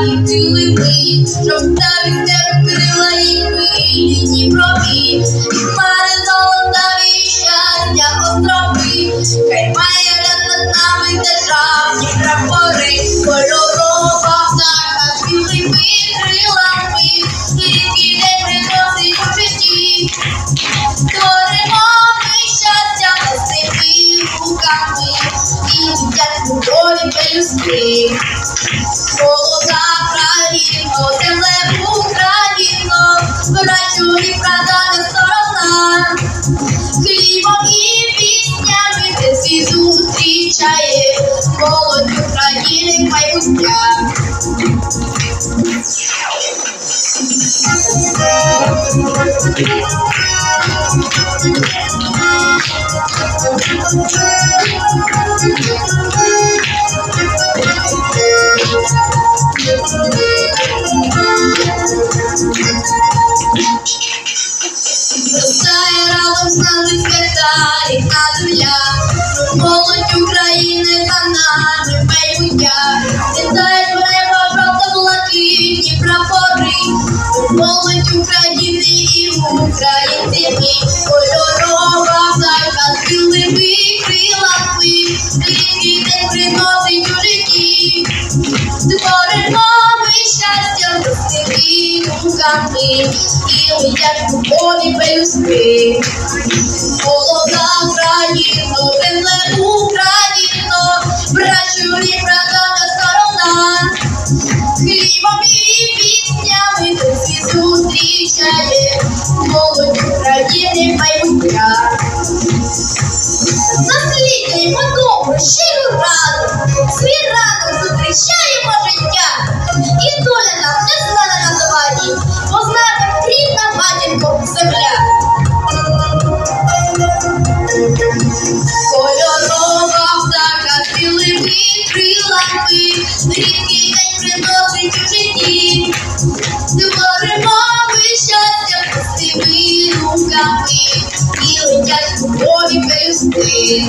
яскраві цілими, жовтаві крила і хвилі Дніпрові, і щастя острови, хай має над нами державні прапори, кольорова птаха цілими крилами, тільки не приносить у житті. Творимо ми щастя носими руками і летять любові пелюстки. зустрічає, молодь України майбуття. Зростає разом з нами свята рідна земля, Молодь України за нами майбуття, літають в небо жовто-блакитні прапори, молодь України і українці ми, кольорова птаха з білими крилами, рідний день приносить у житті. Творимо ми щастя простими руками і летять любові пелюстки. Молода рідкий день приносить у житті. Творимо ми щастя простими руками і летять любові пести.